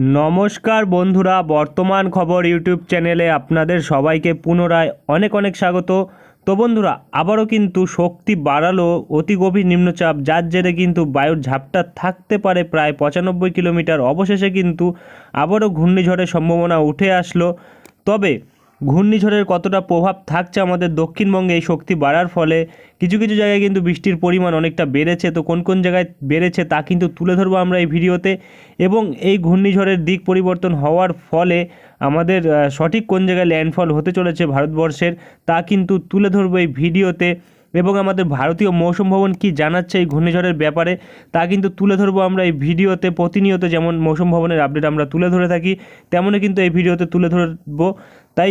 নমস্কার বন্ধুরা, বর্তমান খবর ইউটিউব চ্যানেলে আপনাদের সবাইকে পুনরায় অনেক অনেক স্বাগত। তো বন্ধুরা, আবারও কিন্তু শক্তি বাড়ালো অতি গভীর নিম্নচাপ, যার জেরে কিন্তু বায়ুর ঝাপটা থাকতে পারে প্রায় পঁচানব্বই কিলোমিটার। অবশেষে কিন্তু আবারও ঘূর্ণিঝড়ের সম্ভাবনা উঠে আসলো। তবে ঘূর্ণিঝড়ের কতটা প্রভাব থাকছে আমাদের দক্ষিণবঙ্গে এই শক্তি বাড়ার ফলে, কিছু কিছু জায়গায় কিন্তু বৃষ্টির পরিমাণ অনেকটা বেড়েছে, তো কোন কোন জায়গায় বেড়েছে তা কিন্তু তুলে ধরবো আমরা এই ভিডিওতে। এবং এই ঘূর্ণিঝড়ের দিক পরিবর্তন হওয়ার ফলে আমাদের সঠিক কোন জায়গায় ল্যান্ডফল হতে চলেছে ভারতবর্ষের, তা কিন্তু তুলে ধরবো এই ভিডিওতে। এবং আমাদের ভারতীয় মৌসুম ভবন কী জানাচ্ছে এই ঘূর্ণিঝড়ের ব্যাপারে, তা কিন্তু তুলে ধরবো আমরা এই ভিডিওতে। প্রতিনিয়ত যেমন মৌসুম ভবনের আপডেট আমরা তুলে ধরে থাকি, তেমনই কিন্তু এই ভিডিওতে তুলে ধরবো। তাই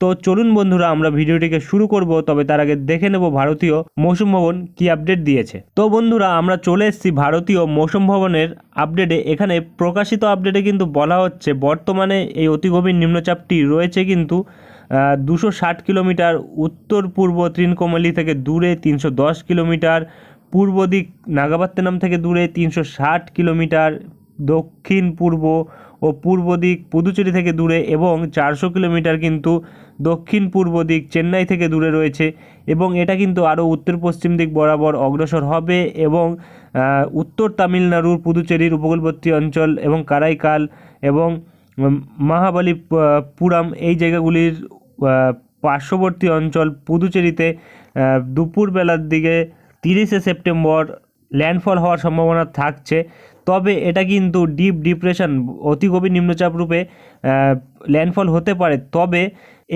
তো চলুন বন্ধুরা, আমরা ভিডিওটিকে শুরু করব, তবে তার আগে দেখে নেব ভারতীয় মৌসুম ভবন কি আপডেট দিয়েছে। তো বন্ধুরা, আমরা চলে এসেছি ভারতীয় মৌসুম ভবনের আপডেটে এখানে প্রকাশিত আপডেটে কিন্তু বলা হচ্ছে, বর্তমানে এই অতি গভীর নিম্নচাপটি রয়েছে কিন্তু দুশো ষাট কিলোমিটার উত্তর পূর্ব তৃণকোমলি থেকে দূরে তিনশো দশ কিলোমিটার, পূর্ব দিক নাগাপাত্তানাম থেকে দূরে তিনশো ষাট কিলোমিটার, দক্ষিণ পূর্ব ও পূর্ব দিক পুদুচেরি থেকে দূরে এবং চারশো কিলোমিটার কিন্তু দক্ষিণ পূর্ব দিক চেন্নাই থেকে দূরে রয়েছে এবং এটা কিন্তু আরও উত্তর পশ্চিম দিক বরাবর অগ্রসর হবে এবং উত্তর তামিলনাড়ুর পুদুচেরির উপকূলবর্তী অঞ্চল এবং কারাইকাল এবং উম, মহাবালি পুরাম এই জায়গাগুলির পার্শ্ববর্তী অঞ্চল পুদুচেরিতে দুপুরবেলার দিকে তিরিশে সেপ্টেম্বর ল্যান্ডফল হওয়ার সম্ভাবনা থাকছে। তবে এটা কিন্তু ডিপ ডিপ্রেশন অতি গভীর নিম্নচাপ রূপে ল্যান্ডফল হতে পারে। তবে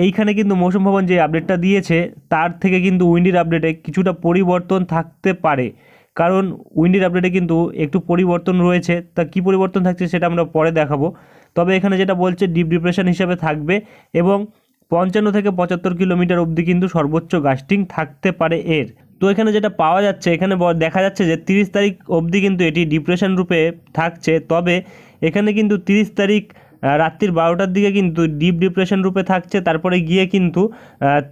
এইখানে কিন্তু মৌসুম ভবন যে আপডেটটা দিয়েছে, তার থেকে কিন্তু উইন্ডির আপডেটে কিছুটা পরিবর্তন থাকতে পারে। কারণ উইন্ডির আপডেটে কিন্তু একটু পরিবর্তন রয়েছে। তা কী পরিবর্তন থাকছে সেটা আমরা পরে দেখাবো। তবে এখানে যেটা বলছে ডিপ ডিপ্রেশন হিসাবে থাকবে এবং পঞ্চান্ন থেকে পঁচাত্তর কিলোমিটার অবধি কিন্তু সর্বোচ্চ গাস্টিং থাকতে পারে এর। তো এখানে যেটা পাওয়া যাচ্ছে, এখানে দেখা যাচ্ছে যে তিরিশ তারিখ অবধি কিন্তু এটি ডিপ্রেশন রূপে থাকছে। তবে এখানে কিন্তু তিরিশ তারিখ রাত্রির বারোটার দিকে কিন্তু ডিপ ডিপ্রেশন রূপে থাকছে। তারপরে গিয়ে কিন্তু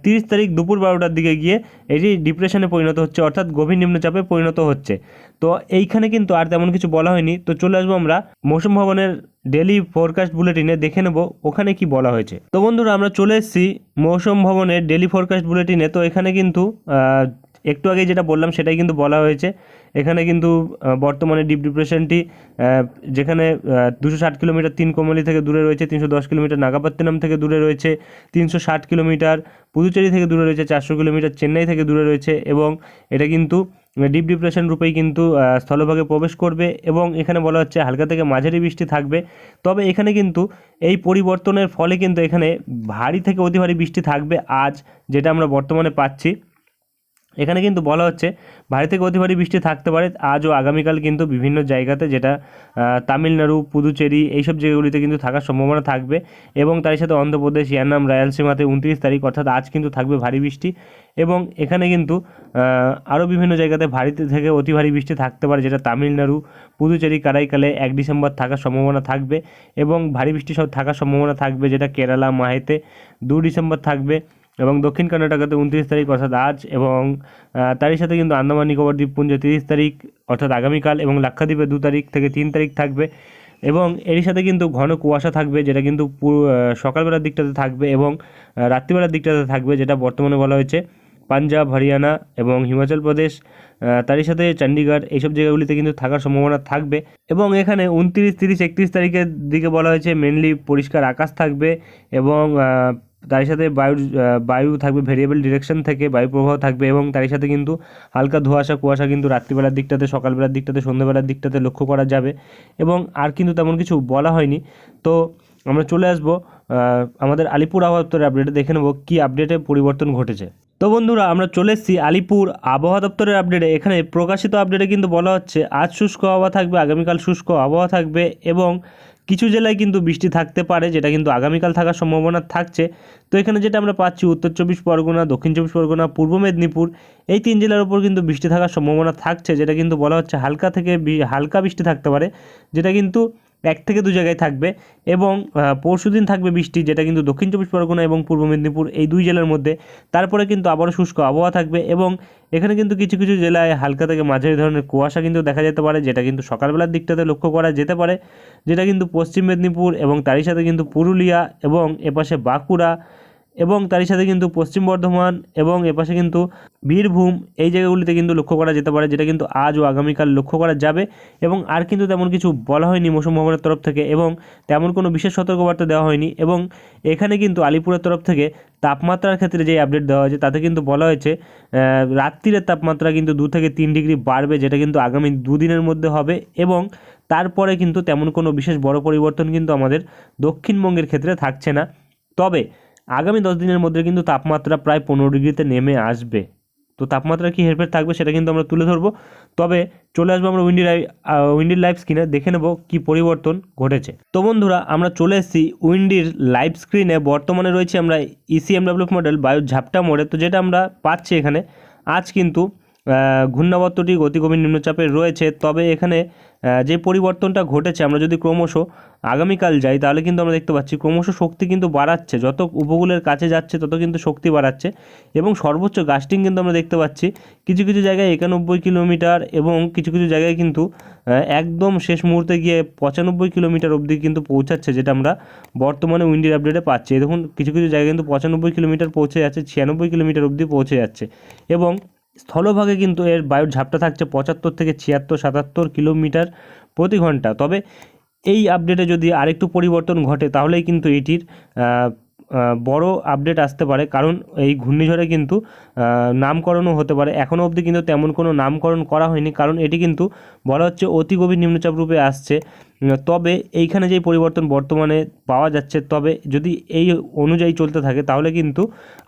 তিরিশ তারিখ দুপুর বারোটার দিকে গিয়ে এটি ডিপ্রেশনে পরিণত হচ্ছে, অর্থাৎ গভীর নিম্নচাপে পরিণত হচ্ছে। তো এইখানে কিন্তু আর তেমন কিছু বলা হয়নি। তো চলে আসব আমরা মৌসুম ভবনের ডেলি ফোরকাস্ট বুলেটিনে দেখে নেব ওখানে কি বলা হয়েছে। তো বন্ধুরা, আমরা চলে এসেছি মৌসুম ভবনের ডেলি ফোরকাস্ট বুলেটিনে তো এখানে কিন্তু একটু আগে যেটা বললাম, সেটাই কিন্তু বলা হয়েছে। এখানে কিন্তু বর্তমানে ডিপ ডিপ্রেশনটি যেখানে দুশো ষাট কিলোমিটার তিন কোমলি থেকে দূরে রয়েছে, তিনশো দশ কিলোমিটার নাগাপত্তিনাম থেকে দূরে রয়েছে, তিনশো ষাট কিলোমিটার পুদুচেরি থেকে দূরে রয়েছে, চারশো কিলোমিটার চেন্নাই থেকে দূরে রয়েছে এবং এটা কিন্তু ডিপ ডিপ্রেশন রূপেই কিন্তু স্থলভাগে প্রবেশ করবে এবং এখানে বলা হচ্ছে হালকা থেকে মাঝারি বৃষ্টি থাকবে। তবে এখানে কিন্তু এই পরিবর্তনের ফলে কিন্তু এখানে ভারী থেকে অতি ভারী বৃষ্টি থাকবে আজ, যেটা আমরা বর্তমানে পাচ্ছি। এখানে কিন্তু বলা হচ্ছে, ভারী থেকে অতি ভারী বৃষ্টি থাকতে পারে। আজ ও আগামীকাল কিন্তু বিভিন্ন জায়গাতে যেটা তামিলনাড়ু, পুদুচেরি এইসব জায়গাগুলিতে কিন্তু থাকার সম্ভাবনা থাকবে এবং তার সাথে অন্ধ্রপ্রদেশ ইয়ানাম রায়ালসীমাতে উনত্রিশ তারিখ অর্থাৎ আজ কিন্তু থাকবে ভারী বৃষ্টি এবং এখানে কিন্তু আরও বিভিন্ন জায়গাতে ভারী থেকে অতি ভারী বৃষ্টি থাকতে পারে যেটা তামিলনাড়ু, পুদুচেরি, কারাইকালে এক ডিসেম্বর থাকার সম্ভাবনা থাকবে এবং ভারী বৃষ্টি সব থাকার সম্ভাবনা থাকবে যেটা কেরালা, মাহেতে দু ডিসেম্বর থাকবে। এবং দক্ষিণ কর্ণাটকাতে উনত্রিশ তারিখ, অর্থাৎ আজ, এবং তারই সাথে কিন্তু আন্দামান, নিকোবর দ্বীপপুঞ্জে তিরিশ তারিখ, অর্থাৎ আগামীকাল, এবং লাক্ষাদ্বীপে দু তারিখ থেকে তিন তারিখ থাকবে। এবং এরই সাথে কিন্তু ঘন কুয়াশা থাকবে, যেটা কিন্তু সকালবেলার দিকটাতে থাকবে এবং রাত্রিবেলার দিকটাতে থাকবে, যেটা বর্তমানে বলা হয়েছে পাঞ্জাব, হরিয়ানা এবং হিমাচল প্রদেশ। তারই সাথে চণ্ডীগড় এইসব জায়গাগুলিতে কিন্তু থাকার সম্ভাবনা থাকবে। এবং এখানে উনত্রিশ, তিরিশ, একত্রিশ তারিখের দিকে বলা হয়েছে মেনলি পরিষ্কার আকাশ থাকবে এবং আহ, তার সাথে বায়ুর বায়ু থাকবে ভেরিয়েবল ডিরেকশন থেকে বায়ু প্রবাহ থাকবে এবং তার সাথে কিন্তু হালকা ধোঁয়াশা কুয়াশা কিন্তু রাত্রিবেলার দিকটাতে সকালবেলার দিকটাতে সন্ধ্যাবেলার দিকটাতে লক্ষ্য করা যাবে এবং আর কিন্তু তেমন কিছু বলা হয়নি। তো আমরা চলে আসব আমাদের আলিপুর আবহাওয়া দপ্তরের আপডেটে দেখে নেব কী আপডেটে পরিবর্তন ঘটেছে। তো বন্ধুরা আমরা চলে এসেছি আলিপুর আবহাওয়া দপ্তরের আপডেটে এখানে প্রকাশিত আপডেটে কিন্তু বলা হচ্ছে আজ শুষ্ক আবহাওয়া থাকবে আগামীকাল শুষ্ক আবহাওয়া থাকবে এবং কিছু জেলায় কিন্তু বৃষ্টি থাকতে পারে, যেটা কিন্তু আগামীকাল থাকার সম্ভাবনা থাকছে। তো এখানে যেটা আমরা পাচ্ছি, উত্তর চব্বিশ পরগনা, দক্ষিণ চব্বিশ পরগনা, পূর্ব মেদিনীপুর, এই তিন জেলার উপর কিন্তু বৃষ্টি থাকার সম্ভাবনা থাকছে, যেটা কিন্তু বলা হচ্ছে হালকা থেকে হালকা বৃষ্টি থাকতে পারে, যেটা কিন্তু এক থেকে দু জায়গায় থাকবে এবং পরশু দিন থাকবে বৃষ্টি, যেটা কিন্তু দক্ষিণ চব্বিশ পরগনা এবং পূর্ব মেদিনীপুর এই দুই জেলার মধ্যে। তারপরে কিন্তু আবারও শুষ্ক আবহাওয়া থাকবে এবং এখানে কিন্তু কিছু কিছু জেলায় হালকা থেকে মাঝারি ধরনের কুয়াশা কিন্তু দেখা যেতে পারে, যেটা কিন্তু সকালবেলার দিকটাতে লক্ষ্য করা যেতে পারে, যেটা কিন্তু পশ্চিম মেদিনীপুর এবং তারই সাথে কিন্তু পুরুলিয়া এবং এপাশে বাঁকুড়া এবং তারই সাথে কিন্তু পশ্চিম বর্ধমান এবং এপাশে কিন্তু বীরভূম, এই জায়গাগুলিতে কিন্তু লক্ষ্য করা যেতে পারে, যেটা কিন্তু আজ ও আগামীকাল লক্ষ্য করা যাবে এবং আর কিন্তু তেমন কিছু বলা হয়নি মৌসুম ভবনের তরফ থেকে এবং তেমন কোনো বিশেষ সতর্কবার্তা দেওয়া হয়নি এবং এখানে কিন্তু আলিপুরের তরফ থেকে তাপমাত্রার ক্ষেত্রে যে আপডেট দেওয়া হয়েছে, তাতে কিন্তু বলা হয়েছে রাত্রিরের তাপমাত্রা কিন্তু দু থেকে তিন ডিগ্রি বাড়বে, যেটা কিন্তু আগামী দুদিনের মধ্যে হবে এবং তারপরে কিন্তু তেমন কোনো বিশেষ বড় পরিবর্তন কিন্তু আমাদের দক্ষিণবঙ্গের ক্ষেত্রে থাকছে না। তবে আগামী দশ দিনের মধ্যে কিন্তু তাপমাত্রা প্রায় পনেরো ডিগ্রিতে নেমে আসবে। তো তাপমাত্রা কি হেরফের থাকবে সেটা কিন্তু আমরা তুলে ধরবো। তবে চলে আসব আমরা উইন্ডি উইন্ডির লাইভ স্ক্রিনে, দেখে নেব কি পরিবর্তন ঘটেছে। তো বন্ধুরা, আমরা চলে এসেছি উইন্ডির লাইভ স্ক্রিনে। বর্তমানে রয়েছে আমরা E ইসিএমডাব্লিউ মডেল বায়ু ঝাপটা মোড়ে। তো যেটা আমরা পাচ্ছি এখানে, আজ কিন্তু ঘূর্ণাবর্তটি গতিগভীর নিম্নচাপে রয়েছে। তবে এখানে যে পরিবর্তনটা ঘটেছে, আমরা যদি ক্রমশ আগামীকাল যাই, তাহলে কিন্তু আমরা দেখতে পাচ্ছি ক্রমশ শক্তি কিন্তু বাড়াচ্ছে। যত উপকূলের কাছে যাচ্ছে, তত কিন্তু শক্তি বাড়াচ্ছে এবং সর্বোচ্চ গাস্টিং কিন্তু আমরা দেখতে পাচ্ছি। কিছু কিছু জায়গায় একানব্বই কিলোমিটার এবং কিছু কিছু জায়গায় কিন্তু একদম শেষ মুহূর্তে গিয়ে পঁচানব্বই কিলোমিটার অবধি কিন্তু পৌঁছাচ্ছে, যেটা আমরা বর্তমানে উইন্ডির আপডেটে পাচ্ছি। দেখুন, কিছু কিছু জায়গায় কিন্তু পঁচানব্বই কিলোমিটার পৌঁছে যাচ্ছে, ছিয়ানব্বই কিলোমিটার অবধি পৌঁছে যাচ্ছে এবং স্থলভাগে কিন্তু এর বায়ুর ঝাপটা থাকছে পঁচাত্তর থেকে ছিয়াত্তর, সাতাত্তর কিলোমিটার প্রতি ঘণ্টা। তবে এই আপডেটে যদি আরেকটু পরিবর্তন ঘটে, তাহলেই কিন্তু এটির বড় আপডেট আসতে পারে। কারণ এই ঘূর্ণিঝড়ে কিন্তু নামকরণও হতে পারে। এখনও অবধি কিন্তু তেমন কোনো নামকরণ করা হয়নি, কারণ এটি কিন্তু বলা হচ্ছে অতি গভীর নিম্নচাপ রূপে আসছে। তবে এইখানে যেই পরিবর্তন বর্তমানে পাওয়া যাচ্ছে, তবে যদি এই অনুযায়ী চলতে থাকে, তাহলে কিন্তু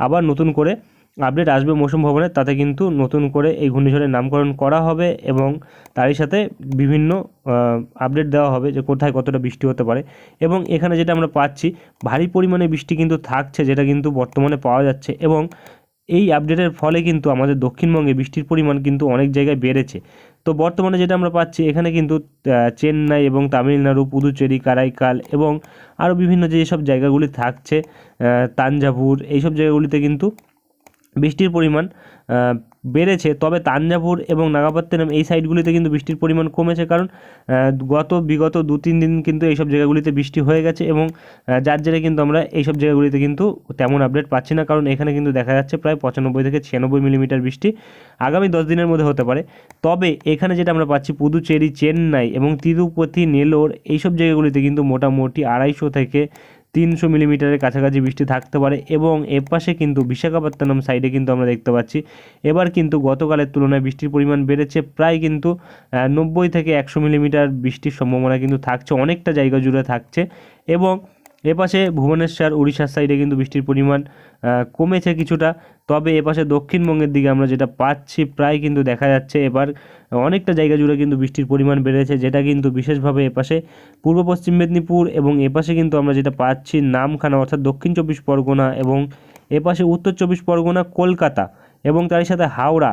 আবার নতুন করে আপডেট আসবে মৌসুম ভবনে, তাতে কিন্তু নতুন করে এই ঘূর্ণিঝড়ের নামকরণ করা হবে এবং তারই সাথে বিভিন্ন আপডেট দেওয়া হবে যে কোথায় কতটা বৃষ্টি হতে পারে। এবং এখানে যেটা আমরা পাচ্ছি, ভারী পরিমাণে বৃষ্টি কিন্তু থাকছে, যেটা কিন্তু বর্তমানে পাওয়া যাচ্ছে এবং এই আপডেটের ফলে কিন্তু আমাদের দক্ষিণবঙ্গে বৃষ্টির পরিমাণ কিন্তু অনেক জায়গায় বেড়েছে। তো বর্তমানে যেটা আমরা পাচ্ছি, এখানে কিন্তু চেন্নাই এবং তামিলনাড়ু, পুদুচেরি, কারাইকাল এবং আরও বিভিন্ন যেসব জায়গাগুলি থাকছে তাঞ্জাভুর, এইসব জায়গাগুলিতে কিন্তু বৃষ্টির পরিমাণ বেড়েছে, তবে তাঞ্জাভুর এবং নাগাপত্তনম এই সাইডগুলিতে কিন্তু বৃষ্টির পরিমাণ কমেছে কারণ গত বিগত দু তিন দিন কিন্তু এইসব জায়গাগুলিতে বৃষ্টি হয়ে গেছে এবং যার জেরে কিন্তু আমরা এইসব জায়গাগুলিতে কিন্তু তেমন আপডেট পাচ্ছি না কারণ এখানে কিন্তু দেখা যাচ্ছে প্রায় পঁচানব্বই থেকে ছিয়ানব্বই মিলিমিটার বৃষ্টি আগামী দশ দিনের মধ্যে হতে পারে। তবে এখানে যেটা আমরা পাচ্ছি পুদুচেরি, চেন্নাই এবং তিরুপতি, নেলোর এইসব জায়গাগুলিতে কিন্তু মোটামুটি আড়াইশো থেকে তিনশো মিলিমিটারের কাছাকাছি বৃষ্টি থাকতে পারে এবং এপাশে কিন্তু বিশাখাপত্তনম সাইডে কিন্তু আমরা দেখতে পাচ্ছি। এবার কিন্তু গতকালের তুলনায় বৃষ্টির পরিমাণ বেড়েছে, প্রায় কিন্তু নব্বই থেকে একশো মিলিমিটার বৃষ্টির সম্ভাবনা কিন্তু থাকছে, অনেকটা জায়গা জুড়ে থাকছে এবং এপাশে ভুবনেশ্বর, উড়িষ্যার সাইডে কিন্তু বৃষ্টির পরিমাণ কমেছে কিছুটা। তবে এপাশে দক্ষিণবঙ্গের দিকে আমরা যেটা পাচ্ছি প্রায় কিন্তু দেখা যাচ্ছে এবার অনেকটা জায়গা জুড়ে কিন্তু বৃষ্টির পরিমাণ বেড়েছে, যেটা কিন্তু বিশেষভাবে এপাশে পূর্ব পশ্চিম মেদিনীপুর এবং এপাশে কিন্তু আমরা যেটা পাচ্ছি নামখানা, অর্থাৎ দক্ষিণ চব্বিশ পরগনা এবং এপাশে উত্তর চব্বিশ পরগনা, কলকাতা এবং তার সাথে হাওড়া।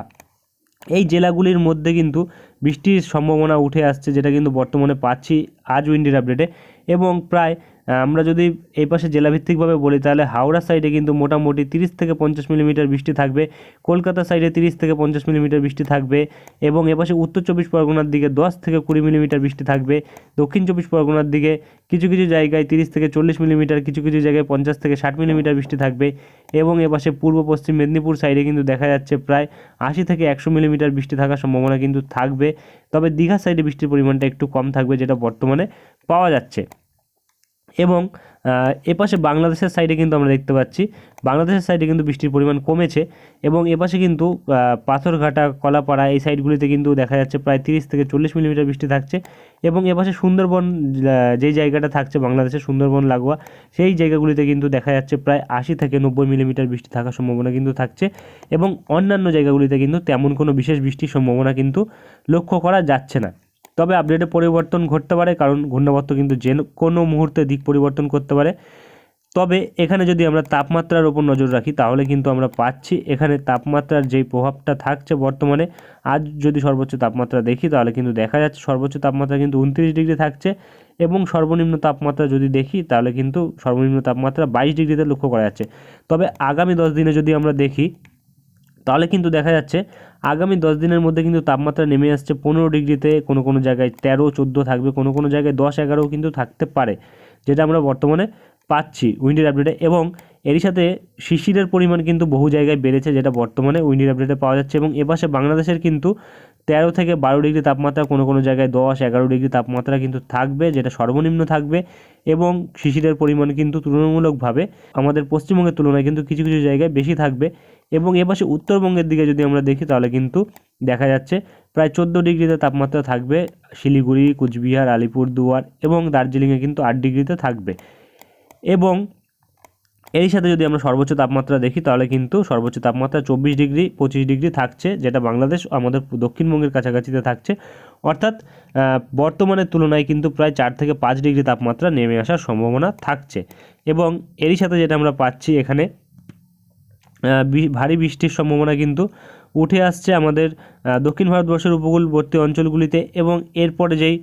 এই জেলাগুলির মধ্যে কিন্তু বৃষ্টির সম্ভাবনা উঠে আসছে, যেটা কিন্তু বর্তমানে পাচ্ছি আজ উইন্ডির আপডেটে এবং প্রায় আমরা যদি এই পাশে জেলাভিত্তিকভাবে বলি, তাহলে হাওড়া সাইডে কিন্তু মোটামুটি তিরিশ থেকে পঞ্চাশ মিলিমিটার বৃষ্টি থাকবে, কলকাতা সাইডে তিরিশ থেকে পঞ্চাশ মিলিমিটার বৃষ্টি থাকবে এবং এপাশে উত্তর চব্বিশ পরগনার দিকে দশ থেকে কুড়ি মিলিমিটার বৃষ্টি থাকবে, দক্ষিণ চব্বিশ পরগনার দিকে কিছু কিছু জায়গায় তিরিশ থেকে চল্লিশ মিলিমিটার কিছু কিছু জায়গায় পঞ্চাশ থেকে ষাট মিলিমিটার বৃষ্টি থাকবে এবং এপাশে পূর্ব পশ্চিম মেদিনীপুর সাইডে কিন্তু দেখা যাচ্ছে প্রায় আশি থেকে একশো মিলিমিটার বৃষ্টি থাকার সম্ভাবনা কিন্তু থাকবে। তবে দীঘা সাইডে বৃষ্টির পরিমাণটা একটু কম থাকবে, যেটা বর্তমানে পাওয়া যাচ্ছে। এবং এপাশে বাংলাদেশের সাইডে কিন্তু আমরা দেখতে পাচ্ছি, বাংলাদেশের সাইডে কিন্তু বৃষ্টির পরিমাণ কমেছে এবং এপাশে কিন্তু পাথরঘাটা, কলাপাড়া এই সাইডগুলিতে কিন্তু দেখা যাচ্ছে প্রায় তিরিশ থেকে চল্লিশ মিলিমিটার বৃষ্টি থাকছে এবং এপাশে সুন্দরবন যেই জায়গাটা থাকছে বাংলাদেশের সুন্দরবন, লাগোয়া, সেই জায়গাগুলিতে কিন্তু দেখা যাচ্ছে প্রায় আশি থেকে নব্বই মিলিমিটার বৃষ্টি থাকার সম্ভাবনা কিন্তু থাকছে এবং অন্যান্য জায়গাগুলিতে কিন্তু তেমন কোনো বিশেষ বৃষ্টির সম্ভাবনা কিন্তু লক্ষ্য করা যাচ্ছে না। তবে আপডেটে পরিবর্তন ঘটতে পারে, কারণ ঘূর্ণাবর্ত কিন্তু যে কোনো মুহূর্তে দিক পরিবর্তন করতে পারে। তবে এখানে যদি আমরা তাপমাত্রার ওপর নজর রাখি, তাহলে কিন্তু আমরা পাচ্ছি এখানে তাপমাত্রার যেই প্রভাবটা থাকছে বর্তমানে। আজ যদি সর্বোচ্চ তাপমাত্রা দেখি, তাহলে কিন্তু দেখা যাচ্ছে সর্বোচ্চ তাপমাত্রা কিন্তু উনত্রিশ ডিগ্রি থাকছে এবং সর্বনিম্ন তাপমাত্রা যদি দেখি, তাহলে কিন্তু সর্বনিম্ন তাপমাত্রা বাইশ ডিগ্রিতে লক্ষ্য করা যাচ্ছে। তবে আগামী দশ দিনে যদি আমরা দেখি তাহলে কিন্তু দেখা যাচ্ছে আগামী দশ দিনের মধ্যে কিন্তু তাপমাত্রা নেমে আসছে পনেরো ডিগ্রিতে কোনো কোনো জায়গায় তেরো, চোদ্দ থাকবে, কোনো কোনো জায়গায় দশ এগারোও কিন্তু থাকতে পারে, যেটা আমরা বর্তমানে পাচ্ছি উইন্ডের আপডেটে। এবং এরই সাথে শিশিরের পরিমাণ কিন্তু বহু জায়গায় বেড়েছে, যেটা বর্তমানে উইন্ডের আপডেটে পাওয়া যাচ্ছে। এবং এপাশে বাংলাদেশের কিন্তু তেরো থেকে বারো ডিগ্রি তাপমাত্রা, কোনো কোনো জায়গায় দশ, এগারো ডিগ্রি তাপমাত্রা কিন্তু থাকবে, যেটা সর্বনিম্ন থাকবে। এবং শিশিরের পরিমাণ কিন্তু তুলনামূলকভাবে আমাদের পশ্চিমবঙ্গের তুলনায় কিন্তু কিছু কিছু জায়গায় বেশি থাকবে। এবং এপাশে উত্তরবঙ্গের দিকে যদি আমরা দেখি তাহলে কিন্তু দেখা যাচ্ছে প্রায় চোদ্দ ডিগ্রিতে তাপমাত্রা থাকবে শিলিগুড়ি কুচবিহার আলিপুরদুয়ার এবং দার্জিলিংয়ে কিন্তু আট ডিগ্রিতে থাকবে। এবং এরই সাথে যদি আমরা সর্বোচ্চ তাপমাত্রা দেখি তাহলে কিন্তু সর্বোচ্চ তাপমাত্রা চব্বিশ ডিগ্রি পঁচিশ ডিগ্রি থাকছে যেটা বাংলাদেশ আমাদের দক্ষিণবঙ্গের কাছাকাছিতে থাকছে। অর্থাৎ আহ, বর্তমানের তুলনায় কিন্তু প্রায় চার থেকে পাঁচ ডিগ্রি তাপমাত্রা নেমে আসার সম্ভাবনা থাকছে। এবং এরই সাথে যেটা আমরা পাচ্ছি এখানে ভারী বৃষ্টির সম্ভাবনা কিন্তু উঠে আসছে আমাদের দক্ষিণ ভারতবর্ষের উপকূলবর্তী অঞ্চলগুলিতে এবং এরপরে যেই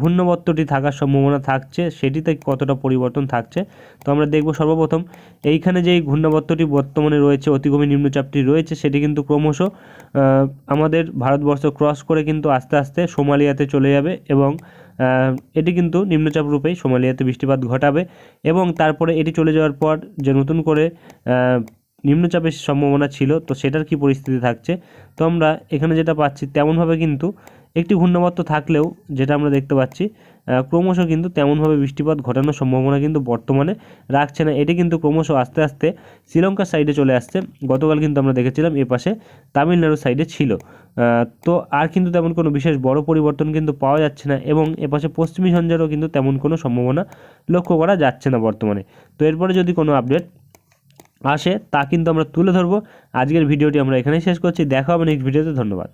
ঘূর্ণবত্তটি থাকার সম্ভাবনা থাকছে, সেটিতে কতটা পরিবর্তন থাকছে, তো আমরা দেখব সর্বপ্রথম। এইখানে যেই ঘূর্ণাবর্তটি বর্তমানে রয়েছে অতিগভীর নিম্নচাপটি রয়েছে, সেটি কিন্তু ক্রমশ আমাদের ভারতবর্ষ ক্রস করে কিন্তু আস্তে আস্তে সোমালিয়াতে চলে যাবে এবং এটি কিন্তু নিম্নচাপ রূপেই সোমালিয়াতে বৃষ্টিপাত ঘটাবে এবং তারপরে এটি চলে যাওয়ার পর যে নতুন করে নিম্নচাপের সম্ভাবনা ছিল, তো সেটার কি পরিস্থিতি থাকছে? তো আমরা এখানে যেটা পাচ্ছি তেমনভাবে কিন্তু একটি ঘূর্ণাবর্ত থাকলেও যেটা আমরা দেখতে পাচ্ছি ক্রমশ কিন্তু তেমনভাবে বৃষ্টিপাত ঘটানোর সম্ভাবনা কিন্তু বর্তমানে রাখছে না। এটি কিন্তু ক্রমশ আস্তে আস্তে শ্রীলঙ্কার সাইডে চলে আসছে। গতকাল কিন্তু আমরা দেখেছিলাম এ পাশে তামিলনাড়ুর সাইডে ছিল। তো আর কিন্তু তেমন কোনো বিশেষ বড় পরিবর্তন কিন্তু পাওয়া যাচ্ছে না এবং এপাশে পশ্চিমী ঝঞ্ঝারও কিন্তু তেমন কোনো সম্ভাবনা লক্ষ্য করা যাচ্ছে না বর্তমানে। তো এরপরে যদি কোনো আপডেট আসে, তা কিন্তু আমরা তুলে ধরবো। আজকের ভিডিওটি আমরা এখানেই শেষ করছি। দেখা হবে নেক্সট ভিডিওতে ধন্যবাদ।